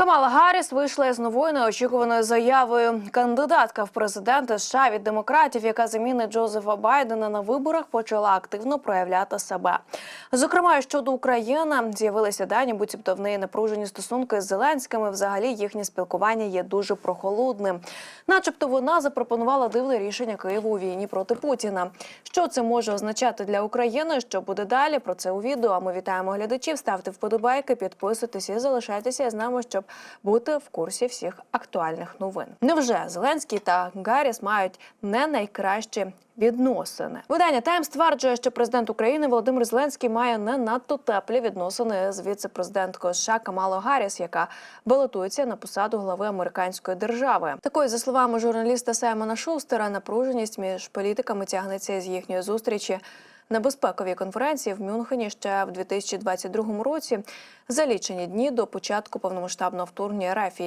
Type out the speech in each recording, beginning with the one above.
Камала Гарріс вийшла з новою неочікуваною заявою. Кандидатка в президенти США від демократів, яка замінить Джозефа Байдена на виборах, почала активно проявляти себе. Зокрема, щодо України з'явилися дані, буцімто в неї напружені стосунки з Зеленським. і Взагалі їхнє спілкування є дуже прохолодним. Начебто, вона запропонувала дивне рішення Києву у війні проти Путіна. Що це може означати для України? Що буде далі? Про це у відео. А ми вітаємо глядачів. Ставте вподобайки, підписуйтесь і залишайтеся з нами, щоб бути в курсі всіх актуальних новин. Невже Зеленський та Гарріс мають не найкращі відносини? Видання Тайм стверджує, що президент України Володимир Зеленський має не надто теплі відносини з віце-президенткою США Камалою Гарріс, яка балотується на посаду глави американської держави. Такою, за словами журналіста Саймона Шустера, напруженість між політиками тягнеться з їхньої зустрічі на безпековій конференції в Мюнхені ще в 2022 році за лічені дні до початку повномасштабного вторгнення РФ.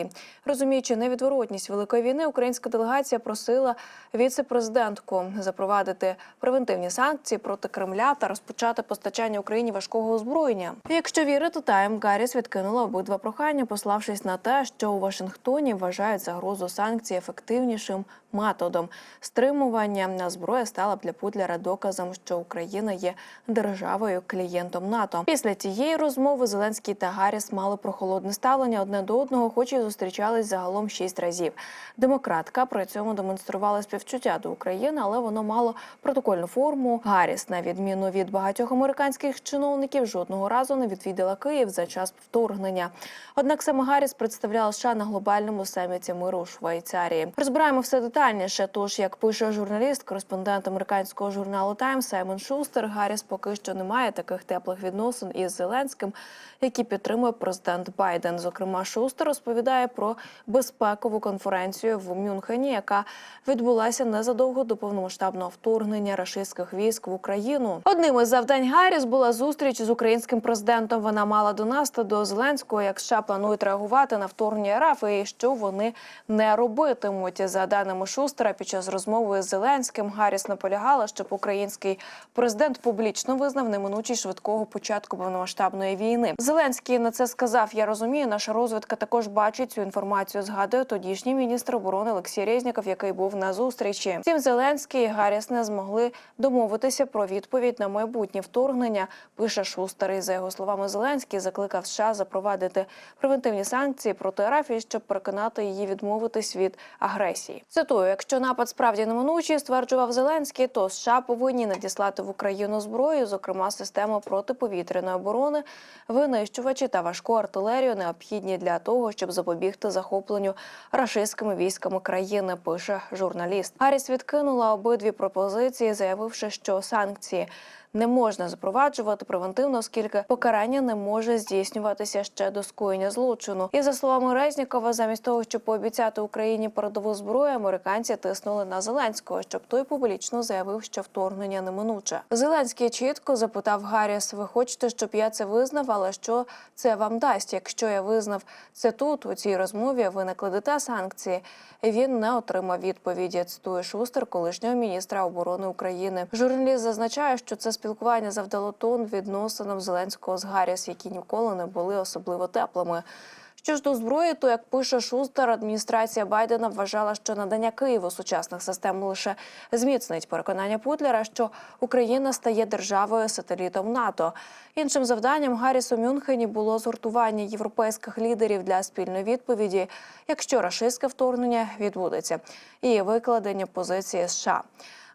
Розуміючи невідворотність великої війни, українська делегація просила віце-президентку запровадити превентивні санкції проти Кремля та розпочати постачання Україні важкого озброєння. Якщо вірити, Тайм Гарріс відкинула обидва прохання, пославшись на те, що у Вашингтоні вважають загрозу санкцій ефективнішим методом. Стримування на зброї стала б для Путлера доказом, що Україна є державою клієнтом НАТО. Після тієї розмови Зеленський та Гарріс мали прохолодне ставлення одне до одного, хоч і зустрічались загалом шість разів. Демократка при цьому демонструвала співчуття до України, але воно мало протокольну форму. Гарріс, на відміну від багатьох американських чиновників, жодного разу не відвідала Київ за час вторгнення. Однак саме Гарріс представляла США на глобальному саміті миру у Швейцарії. Розбираємо все детальніше. Тож, як пише журналіст, кореспондент американського журналу Таймс Саймон Шустер, Гарріс поки що не має таких теплих відносин із Зеленським, які підтримує президент Байден. Зокрема, Шустер розповідає про безпекову конференцію в Мюнхені, яка відбулася незадовго до повномасштабного вторгнення рашистських військ в Україну. Одним із завдань Гарріс була зустріч з українським президентом. Вона мала донести до Зеленського, як США планують реагувати на вторгнення РФ і що вони не робитимуть. За даними Шустера, під час розмови з Зеленським Гарріс наполягала, щоб український президент публічно визнав неминучість швидкого початку повномасштабної війни. Зеленський на це сказав: Я розумію, наша розвідка також бачить цю інформацію. Згадує тодішній міністр оборони Олексій Резніков, який був на зустрічі. Втім, Зеленський і Гарріс не змогли домовитися про відповідь на майбутнє вторгнення. Пише Шустер. І за його словами, Зеленський закликав США запровадити превентивні санкції проти РФ, щоб переконати її відмовитись від агресії. Цитую, якщо напад справді неминучий, стверджував Зеленський, то США повинні надіслати в Україну зброю, зокрема систему протиповітряної оборони, винищувачі та важку артилерію, необхідні для того, щоб запобігти захопленню рашистськими військами країни. Пише журналіст. Гарріс відкинула обидві пропозиції, заявивши, що санкції. Не можна запроваджувати превентивно, оскільки покарання не може здійснюватися ще до скоєння злочину. І за словами Резнікова, замість того, щоб пообіцяти Україні передову зброю, американці тиснули на Зеленського, щоб той публічно заявив, що вторгнення неминуче. Зеленський чітко запитав Гарріс: Ви хочете, щоб я це визнав? Але що це вам дасть? Якщо я визнав це тут, у цій розмові, ви накладете санкції. Він не отримав відповіді. Цитує Шустер, колишнього міністра оборони України. Журналіст зазначає, що це спілкування завдало тон відносинам Зеленського з Гарріс, які ніколи не були особливо теплими. Що ж до зброї, то як пише Шустер, адміністрація Байдена вважала, що надання Києву сучасних систем лише зміцнить переконання Путлера, що Україна стає державою сателітом НАТО. Іншим завданням Гарріс у Мюнхені було згуртування європейських лідерів для спільної відповіді, якщо рашистське вторгнення відбудеться, і викладення позиції США.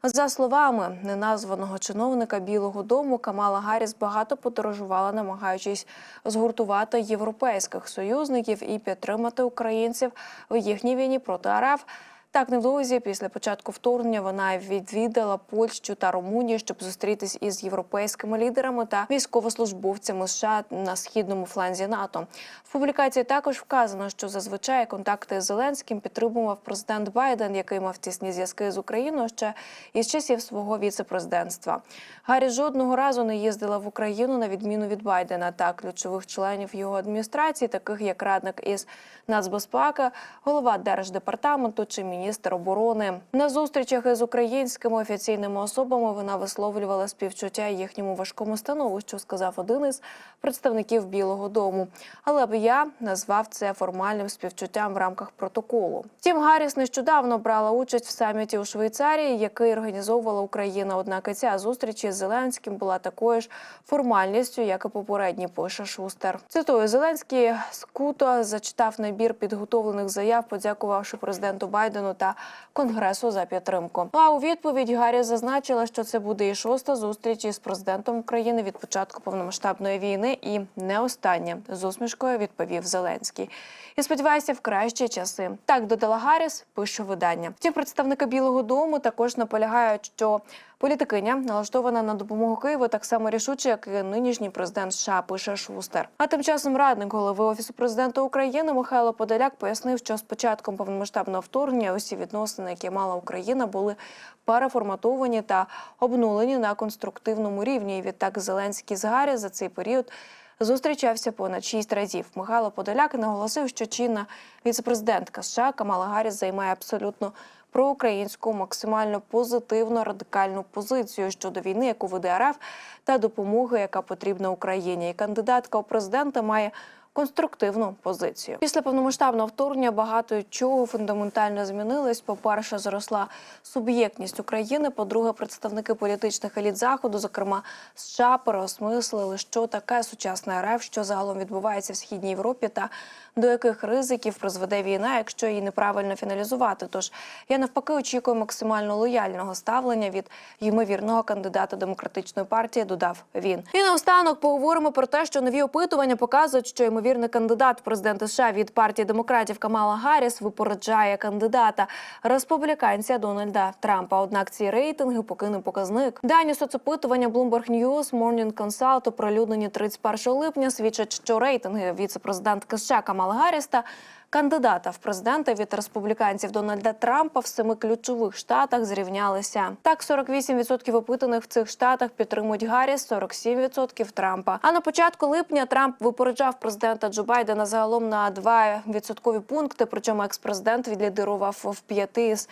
За словами неназваного чиновника Білого Дому, Камала Гарріс багато подорожувала, намагаючись згуртувати європейських союзників і підтримати українців в їхній війні проти РФ. Так, невдовзі після початку вторгнення вона відвідала Польщу та Румунію, щоб зустрітись із європейськими лідерами та військовослужбовцями США на східному фланзі НАТО. В публікації також вказано, що зазвичай контакти з Зеленським підтримував президент Байден, який мав тісні зв'язки з Україною ще із часів свого віцепрезидентства. Гаррі жодного разу не їздила в Україну на відміну від Байдена та ключових членів його адміністрації, таких як радник із нацбезпеки, голова держдепартаменту чи міністр міністр оборони. На зустрічах із українськими офіційними особами вона висловлювала співчуття їхньому важкому становищу, сказав один із представників Білого Дому. Але б я назвав це формальним співчуттям в рамках протоколу. Втім, Гарріс нещодавно брала участь в саміті у Швейцарії, який організовувала Україна. Однак і ця зустріч із Зеленським була такою ж формальністю, як і попередні, пише Шустер. Цитую, Зеленський скуто зачитав набір підготовлених заяв, подякувавши президенту Байдену та Конгресу за підтримку. А у відповідь Гаррі зазначила, що це буде і шоста зустріч із президентом України від початку повномасштабної війни, і не остання з усмішкою відповів Зеленський. І сподіваюся, в кращі часи. Так додала Гарріс, пише видання. Ті представники Білого Дому також наполягають, що політикиня налаштована на допомогу Києву так само рішуче, як і нинішній президент США, пише Шустер. А тим часом радник голови офісу президента України Михайло Подоляк пояснив, що з початком повномасштабного вторгнення усі відносини, які мала Україна, були переформатовані та обнулені на конструктивному рівні. І відтак Зеленський з Гаррі за цей період зустрічався понад шість разів. Михайло Подоляк наголосив, що чинна віцепрезидентка США Камала Гарріс займає абсолютно проукраїнську, максимально позитивну радикальну позицію щодо війни, яку веде РФ, та допомоги, яка потрібна Україні. І кандидатка у президенти має конструктивну позицію. Після повномасштабного вторгнення багато чого фундаментально змінилось. По-перше, зросла суб'єктність України. По-друге, представники політичних еліт заходу, зокрема США, переосмислили, що таке сучасна РФ, що загалом відбувається в східній Європі, та до яких ризиків призведе війна, якщо її неправильно фіналізувати. Тож я навпаки очікую максимально лояльного ставлення від ймовірного кандидата демократичної партії. Додав він. І наостанок поговоримо про те, що нові опитування показують, що ймовірний кандидат президента США від партії демократів Камала Гарріс випереджає кандидата республіканця Дональда Трампа. Однак ці рейтинги поки не показник. Дані соцопитування Bloomberg News Morning Consult, оприлюднені 31 липня, свідчать, що рейтинги віцепрезидентки США Камала Гарріс та Кандидата в президенти від республіканців Дональда Трампа в семи ключових штатах зрівнялися. Так, 48% опитаних в цих штатах підтримують Гарріс, 47% Трампа. А на початку липня Трамп випереджав президента Джо Байдена загалом на 2 відсоткові пункти. Причому екс-президент відлідирував в п'яти з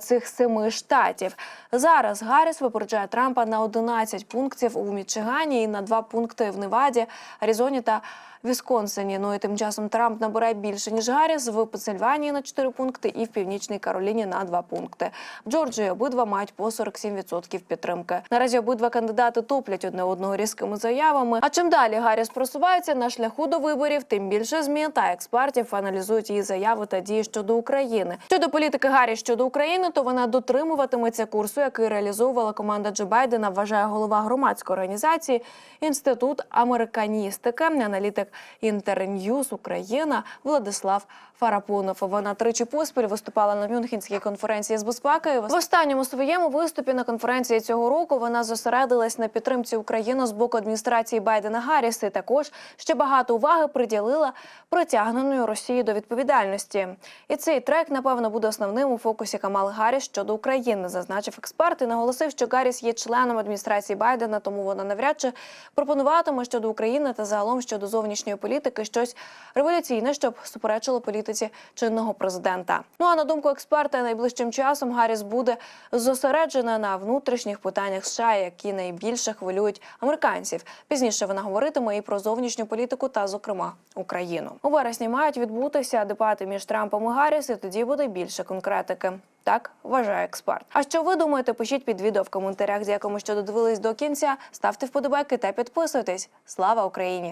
цих семи штатів. Зараз Гарріс випереджає Трампа на 11 пунктів у Мічигані і на 2 пункти в Неваді, Аризоні та Вісконсині. Ну і тим часом Трамп набирає більше ніж Гарріс в Пенсильванії на 4 пункти і в Північній Кароліні на 2 пункти. В Джорджії обидва мають по 47% підтримки. Наразі обидва кандидати топлять одне одного різкими заявами. А чим далі Гарріс просувається на шляху до виборів, тим більше ЗМІ та експертів аналізують її заяви та дії щодо України. Щодо політики Гарріс щодо України, то вона дотримуватиметься курсу, який реалізовувала команда Джо Байдена. Вважає голова громадської організації Інститут американістики, аналітик Інтерньюз Україна Владислав Фарапунов. Вона тричі поспіль виступала на Мюнхенській конференції з безпеки. В останньому своєму виступі на конференції цього року вона зосередилась на підтримці України з боку адміністрації Байдена Гарріса. Також ще багато уваги приділила притягненою Росії до відповідальності. І цей трек, напевно, буде основним у фокусі Камал Гарріс щодо України, зазначив експерт і наголосив, що Гарріс є членом адміністрації Байдена, тому вона навряд чи пропонуватиме щодо України та загалом щодо зовнішньої політики щось революційне, щоб суперечило політиці чинного президента. Ну а на думку експерта, найближчим часом Гарріс буде зосереджена на внутрішніх питаннях США, які найбільше хвилюють американців. Пізніше вона говоритиме і про зовнішню політику та, зокрема, Україну. У вересні мають відбутися дебати між Трампом і Гарріс, і тоді буде більше конкретики. Так вважає експерт. А що ви думаєте? Пишіть під відео в коментарях, з якому що додивились до кінця. Ставте вподобайки та підписуйтесь. Слава Україні!